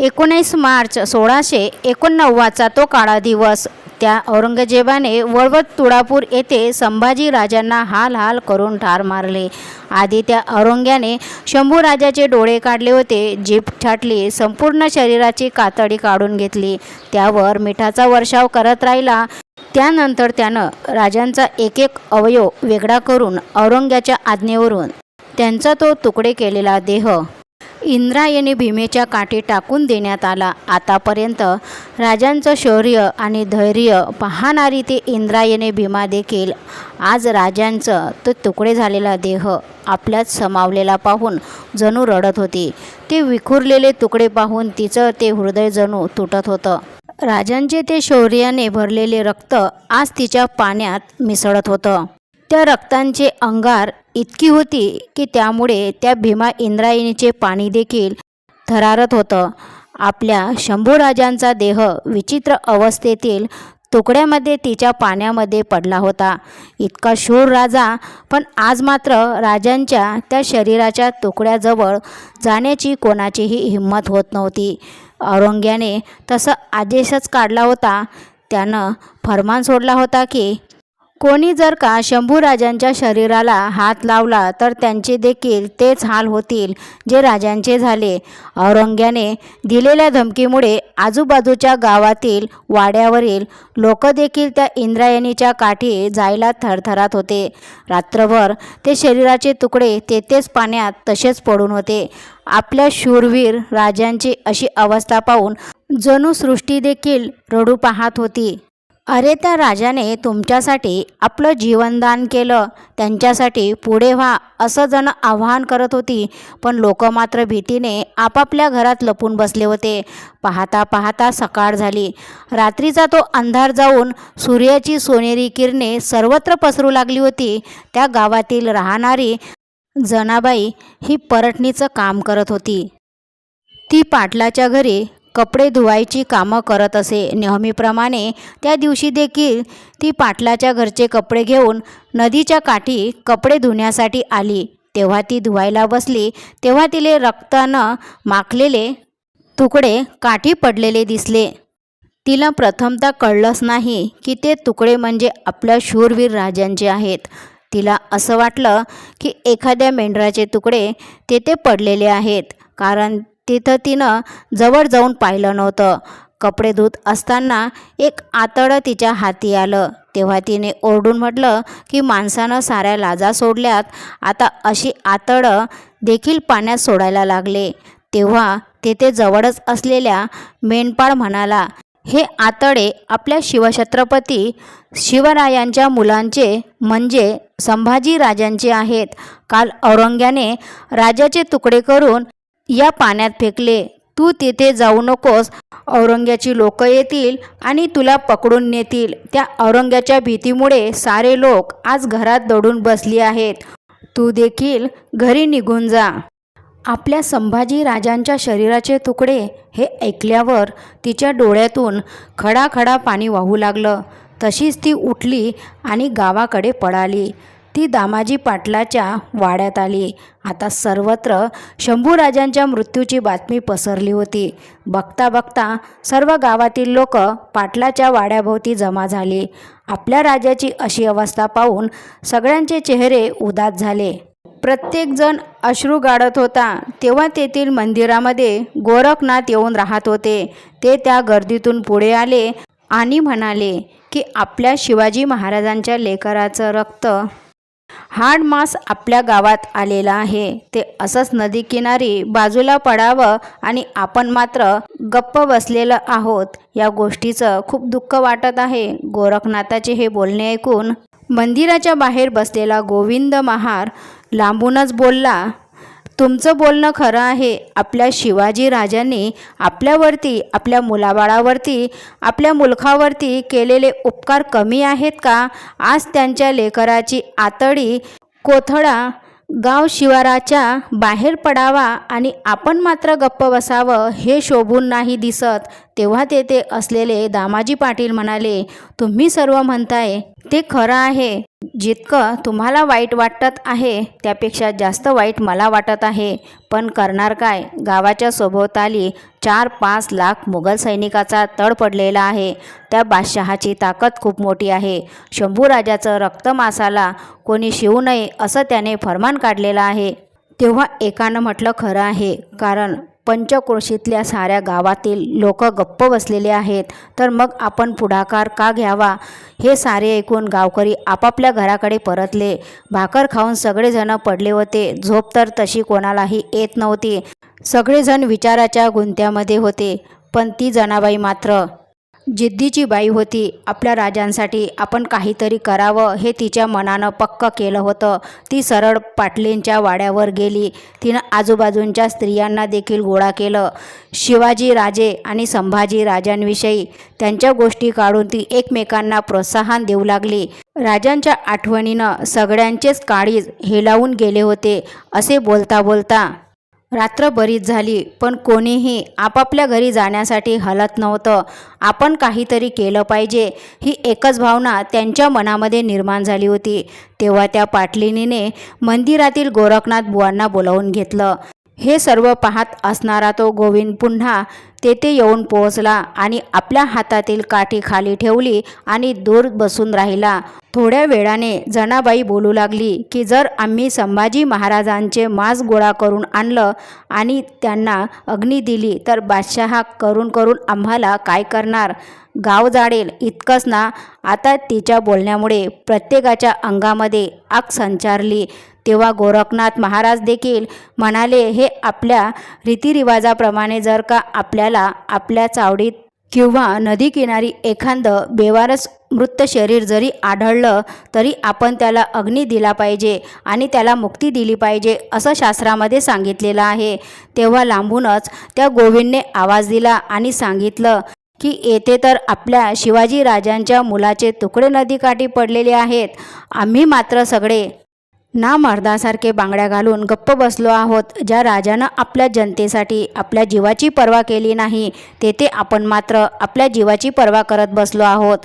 एकोणीस मार्च सोळाशे एकोणनव्वदचा तो काळा दिवस. त्या औरंगजेबाने वळवत तुळापूर येथे संभाजी राजांना हाल हाल करून ठार मारले. आधी त्या औरंग्याने शंभू राजाचे डोळे काढले होते जीभ छाटली संपूर्ण शरीराची कातडी काढून घेतली. त्यावर मिठाचा वर्षाव करत राहिला. त्यानंतर त्यानं राजांचा एक एक अवयव वेगळा करून औरंग्याच्या आज्ञेवरून त्यांचा तो तुकडे केलेला देह इंद्रायणी भीमेच्या काठी टाकून देण्यात आला. आतापर्यंत राजांचं शौर्य आणि धैर्य पाहणारी ते इंद्रायणी भीमा देखील आज राजांचं तो तुकडे झालेला देह आपल्यात समावलेला पाहून जणू रडत होती. ते विखुरलेले तुकडे पाहून तिचं ते हृदय जणू तुटत होतं. राजांचे ते शौर्याने भरलेले रक्त आज तिच्या पाण्यात मिसळत होतं. त्या रक्तांचे अंगार इतकी होती की त्यामुळे त्या भीमा इंद्रायणीचे पाणी देखील थरारत होतं. आपल्या शंभूराजांचा देह विचित्र अवस्थेतील तुकड्यामध्ये तिच्या पाण्यामध्ये पडला होता. इतका शूर राजा पण आज मात्र राजांच्या त्या शरीराच्या तुकड्याजवळ जाण्याची कोणाचीही हिंमत होत नव्हती. औरंग्याने तसा आदेशच काढला होता. त्यानं फरमान सोडला होता की कोणी जर का शंभूराजांच्या शरीराला हात लावला तर त्यांचे देखील तेच हाल होतील जे राजांचे झाले. औरंग्याने दिलेल्या धमकीमुळे आजूबाजूच्या गावातील वाड्यावरील लोक देखील त्या इंद्रायणीच्या काठी जायला थरथरात होते. रात्रभर ते शरीराचे तुकडे तेथेच पाण्यात तसेच पडून होते. आपल्या शूरवीर राजांची अशी अवस्था पाहून जणू सृष्टी देखील रडू पाहत होती. अरे त्या राजाने तुमच्यासाठी आपलं जीवनदान केलं त्यांच्यासाठी पुढे व्हा असं जण आवाहन करत होती. पण लोक मात्र भीतीने आपापल्या घरात लपून बसले होते. पाहता पाहता सकाळ झाली. रात्रीचा तो अंधार जाऊन सूर्याची सोनेरी किरणे सर्वत्र पसरू लागली होती. त्या गावातील राहणारी जनाबाई ही परटणीचं काम करत होती. ती पाटलाच्या घरी कपडे धुवायची कामं करत असे. नेहमीप्रमाणे त्या दिवशी देखील ती पाटलाच्या घरचे कपडे घेऊन नदीच्या काठी कपडे धुण्यासाठी आली. तेव्हा ती धुवायला बसली. तेव्हा तिले रक्तानं माखलेले तुकडे काठी पडलेले दिसले. तिला प्रथमतः कळलंच नाही की ते तुकडे म्हणजे आपल्या शूरवीर राजांचे आहेत. तिला असं वाटलं की एखाद्या मेंढराचे तुकडे तेथे पडलेले आहेत. कारण तिथं तिनं जवळ जाऊन पाहिलं नव्हतं. कपडे धुत असताना एक आतडं तिच्या हाती आलं. तेव्हा तिने ओरडून म्हटलं की माणसानं साऱ्या लाजा सोडल्यात. आता अशी आतडं देखील पाण्यात सोडायला लागले. तेव्हा तेथे जवळच असलेल्या मेंढपाळ म्हणाला हे आतडे आपल्या शिवछत्रपती शिवरायांच्या मुलांचे म्हणजे संभाजी राजांचे आहेत. काल औरंग्याने राजाचे तुकडे करून या पाण्यात फेकले. तू तिथे जाऊ नकोस. औरंग्याची लोक येतील आणि तुला पकडून नेतील. त्या औरंग्याच्या भीतीमुळे सारे लोक आज घरात दडून बसली आहेत. तू देखील घरी निघून जा. आपल्या संभाजी राजांच्या शरीराचे तुकडे हे ऐकल्यावर तिच्या डोळ्यातून खडाखडा पाणी वाहू लागलं. तशीच ती उठली आणि गावाकडे पळाली. ती दामाजी पाटलाच्या वाड्यात आली. आता सर्वत्र शंभूराजांच्या मृत्यूची बातमी पसरली होती. बघता बघता सर्व गावातील लोक पाटलाच्या वाड्याभोवती जमा झाली. आपल्या राजाची अशी अवस्था पाहून सगळ्यांचे चेहरे उदास झाले. प्रत्येकजण अश्रू गाळत होता. तेव्हा तेथील मंदिरामध्ये गोरखनाथ येऊन राहत होते. ते त्या गर्दीतून पुढे आले आणि म्हणाले की आपल्या शिवाजी महाराजांच्या लेकराचं रक्त हाड मास आपल्या गावात आलेला आहे. ते असंच नदीकिनारी बाजूला पडावं आणि आपण मात्र गप्प बसलेलं आहोत. या गोष्टीचं खूप दुःख वाटत आहे. गोरखनाथाचे हे बोलणे ऐकून मंदिराच्या बाहेर बसलेला गोविंद महार लांबूनच बोलला तुमचं बोलणं खरं आहे. आपल्या शिवाजी राजांनी आपल्यावरती आपल्या मुलाबाळावरती आपल्या मुलखावरती केलेले उपकार कमी आहेत का? आज त्यांच्या लेकराची आतडी कोथळा गाव शिवाराच्या बाहेर पडावा आणि आपण मात्र गप्प बसावं हे शोभून नाही दिसत तेव्हा तेथे असलेले दामाजी पाटील म्हणाले तुम्ही सर्व म्हणताय ते खरं आहे. जितकं तुम्हाला वाईट वाटत आहे त्यापेक्षा जास्त वाईट मला वाटत आहे. पण करणार काय? गावाच्या सभोवताली चार पाच लाख मुघल सैनिकाचा तड पडलेला आहे. त्या बादशहाची ताकद खूप मोठी आहे. शंभूराजाचं रक्त मासाला कोणी शिवू नये असं त्याने फरमान काढलेलं आहे. तेव्हा एकानं म्हटलं खरं आहे. कारण पंचक्रोशीतल्या साऱ्या गावातील लोक गप्प बसलेले आहेत. तर मग आपण पुढाकार का घ्यावा? हे सारे ऐकून गावकरी आपापल्या घराकडे परतले. भाकर खाऊन सगळेजण पडले होते. झोप तर तशी कोणालाही येत नव्हती. सगळेजण विचाराच्या गुंत्यामध्ये होते. पण ती जनाबाई मात्र जिद्दीची बाई होती. आपल्या राजांसाठी आपण काहीतरी करावं हे तिच्या मनानं पक्क केलं होतं. ती सरळ पाटलींच्या वाड्यावर गेली. तिनं आजूबाजूंच्या स्त्रियांना देखील गोळा केलं. शिवाजी राजे आणि संभाजी राजांविषयी त्यांच्या गोष्टी काढून ती एकमेकांना प्रोत्साहन देऊ लागली. राजांच्या आठवणीनं सगळ्यांचेच काळीज हेलावून गेले होते असे बोलता बोलता रात्र बरीच झाली पण कोणीही आपापल्या घरी जाण्यासाठी हलत नव्हतं. आपण काहीतरी केलं पाहिजे ही एकच भावना त्यांच्या मनामध्ये निर्माण झाली होती. तेव्हा त्या पाटलिनीने मंदिरातील गोरखनाथ बुवांना बोलावून घेतलं. हे सर्व पाहत असणारा तो गोविंद पुन्हा तेथे येऊन पोहोचला आणि आपल्या हातातील काठी खाली ठेवली आणि दूर बसून राहिला. थोड्या वेळाने जनाबाई बोलू लागली की जर आम्ही संभाजी महाराजांचे मांस गोळा करून आणलं आणि त्यांना अग्नी दिली तर बादशहा करून करून आम्हाला काय करणार? गाव जाडेल इतकंच ना? आता तिच्या बोलण्यामुळे प्रत्येकाच्या अंगामध्ये आग संचारली. तेव्हा गोरखनाथ महाराज देखील म्हणाले हे आपल्या रीतिरिवाजाप्रमाणे जर का आपल्याला आपल्या चावडीत किंवा नदीकिनारी एखादं बेवारस मृत शरीर जरी आढळलं तरी आपण त्याला अग्नी दिला पाहिजे आणि त्याला मुक्ती दिली पाहिजे असं शास्त्रामध्ये सांगितलेलं आहे. तेव्हा लांबूनच त्या गोविंदने आवाज दिला आणि सांगितलं की येथे तर आपल्या शिवाजी राजांच्या मुलाचे तुकडे नदीकाठी पडलेले आहेत. आम्ही मात्र सगळे ना मर्दासारखे बांगड्या घालून गप्प बसलो आहोत. ज्या राजानं आपल्या जनतेसाठी आपल्या जीवाची पर्वा केली नाही तेथे आपण मात्र आपल्या जीवाची पर्वा करत बसलो आहोत.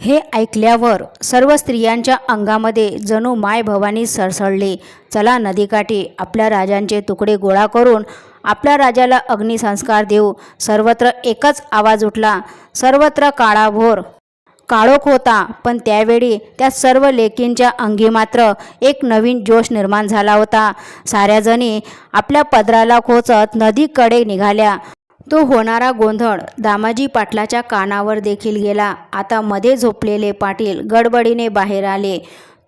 हे ऐकल्यावर सर्व स्त्रियांच्या अंगामध्ये जणू माय भवानी सरसळली चला नदीकाठी आपल्या राजांचे तुकडे गोळा करून आपल्या राजाला अग्निसंस्कार देऊ. सर्वत्र एकच आवाज उठला. सर्वत्र काळाभोर काळोख होता. पण त्यावेळी त्या सर्व लेकींच्या अंगी मात्र एक नवीन जोश निर्माण झाला होता. साऱ्याजणी आपल्या पदराला खोचत नदीकडे निघाल्या. तो होणारा गोंधळ दामाजी पाटलाच्या कानावर देखील गेला. आता मध्ये झोपलेले पाटील गडबडीने बाहेर आले.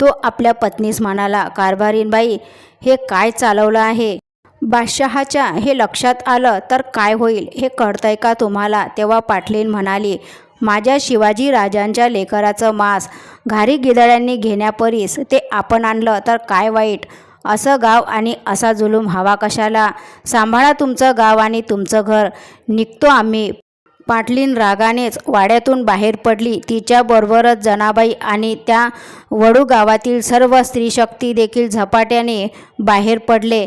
तो आपल्या पत्नीस म्हणाला कारभारीनबाई हे काय चालवलं आहे? बादशहाच्या हे लक्षात आलं तर काय होईल हे कळतंय का तुम्हाला? तेव्हा पाटलीन म्हणाली माझ्या शिवाजी राजांच्या लेकराचं मांस घारी गिधाड्यांनी घेण्यापरीस ते आपण आणलं तर काय वाईट? असं गाव आणि असा जुलूम हवा कशाला? सांभाळा तुमचं गाव आणि तुमचं घर. निघतो आम्ही. पाटलीन रागानेच वाड्यातून बाहेर पडली. तिच्याबरोबरच जनाबाई आणि त्या वडू गावातील सर्व स्त्रीशक्ती देखील झपाट्याने बाहेर पडले.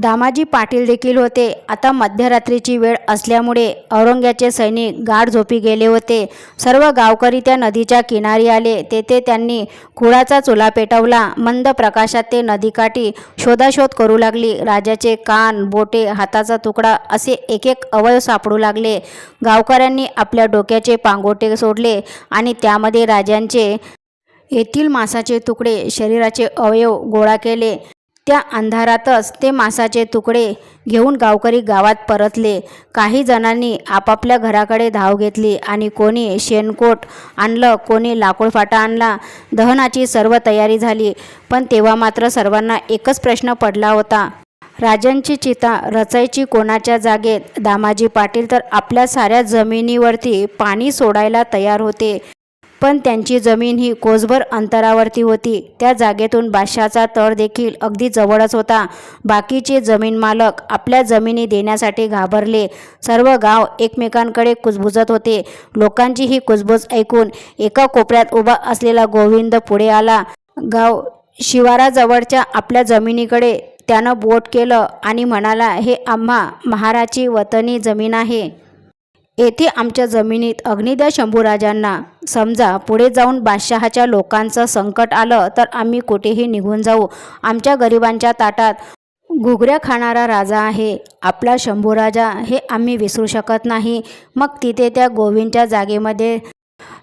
दामाजी पाटील देखील होते. आता मध्यरात्रीची वेळ असल्यामुळे औरंग्याचे सैनिक गाढ झोपी गेले होते. सर्व गावकरी त्या नदीच्या किनारी आले. तेथे त्यांनी कुळाचा चुला पेटवला. मंद प्रकाशात ते नदीकाठी शोधाशोध करू लागली. राजाचे कान बोटे हाताचा तुकडा असे एक एक अवयव सापडू लागले. गावकऱ्यांनी आपल्या डोक्याचे पांगोटे सोडले आणि त्यामध्ये राजांचे येथील मांसाचे तुकडे शरीराचे अवयव गोळा केले. त्या अंधारातच ते मांसाचे तुकडे घेऊन गावकरी गावात परतले. काही जणांनी आपापल्या घराकडे धाव घेतली आणि कोणी शेणकोट आणलं कोणी लाकूड फाटा आणला. दहनाची सर्व तयारी झाली पण तेव्हा मात्र सर्वांना एकच प्रश्न पडला होता. राजांची चिता रचायची कोणाच्या जागेत? दामाजी पाटील तर आपल्या साऱ्या जमिनीवरती पाणी सोडायला तयार होते. पण त्यांची जमीन ही कोसभर अंतरावरती होती. त्या जागेतून बादशाचा तळ देखील अगदी जवळच होता. बाकीचे जमीन मालक आपल्या जमिनी देण्यासाठी घाबरले. सर्व गाव एकमेकांकडे कुजबुजत होते. लोकांची ही कुजबूज ऐकून एका कोपऱ्यात उभा असलेला गोविंद पुढे आला. गाव शिवाराजवळच्या आपल्या जमिनीकडे त्यानं बोट केलं आणि म्हणाला हे आम्हा महाराची वतनी जमीन आहे. येथे आमच्या जमिनीत अग्निद्या शंभूराजांना समजा पुढे जाऊन बादशहाच्या लोकांचं संकट आलं तर आम्ही कुठेही निघून जाऊ. आमच्या गरिबांच्या ताटात घुगऱ्या खाणारा राजा आहे. आपला शंभूराजा हे आम्ही विसरू शकत नाही. मग तिथे त्या गोविंदच्या जागेमध्ये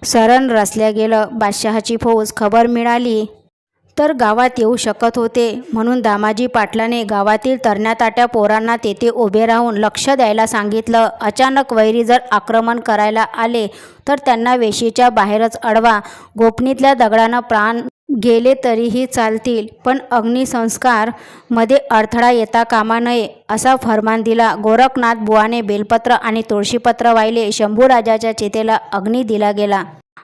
सरण रचल्या गेलं. बादशहाची फौज खबर मिळाली. तर गावात येऊ शकत होते. म्हणून दामाजी पाटलाने गावातील तरण्याताट्या पोरांना तेथे उभे राहून लक्ष द्यायला सांगितलं. अचानक वैरी जर आक्रमण करायला आले तर त्यांना वेशीच्या बाहेरच अडवा. गोपनीतल्या दगडानं प्राण गेले तरीही चालतील. पण अग्निसंस्कारमध्ये अडथळा येता कामा नये असा फरमान दिला. गोरखनाथ बुवाने बेलपत्र आणि तुळशीपत्र वाहिले. शंभूराजाच्या चितेला अग्नी दिला गेला.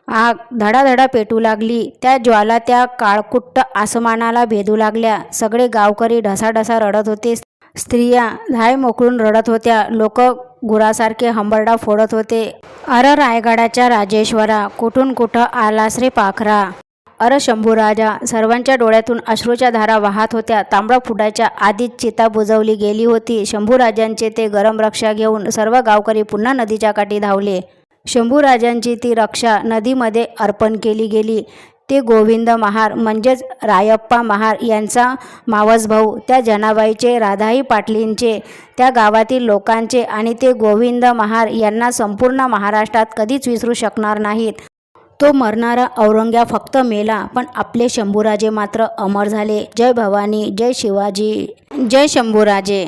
आग धडाधडा पेटू लागली. त्या ज्वाला त्या काळकुट्ट आसमानाला भेदू लागल्या. सगळे गावकरी ढसाढसा रडत होते. स्त्रिया धाय मोकळून रडत होत्या. लोक गुरासारखे हंबरडा फोडत होते. अर रायगडाच्या राजेश्वरा कुठून कुठं आलास रे पाखरा? अर शंभूराजा सर्वांच्या डोळ्यातून अश्रूच्या धारा वाहत होत्या. तांबडा फुटाच्या आधीच चिता बुजवली गेली होती. शंभूराजांचे ते गरम रक्षा घेऊन सर्व गावकरी पुन्हा नदीच्या काठी धावले. शंभूराजांची ती रक्षा नदीमध्ये अर्पण केली गेली. ते गोविंद महार म्हणजेच रायप्पा महार यांचा मावस भाऊ. त्या जनाबाईचे राधाई पाटलींचे त्या गावातील लोकांचे आणि ते गोविंद महार यांना संपूर्ण महाराष्ट्रात कधीच विसरू शकणार नाहीत. तो मरणारा औरंग्या फक्त मेला पण आपले शंभूराजे मात्र अमर झाले. जय भवानी जय शिवाजी जय शंभूराजे.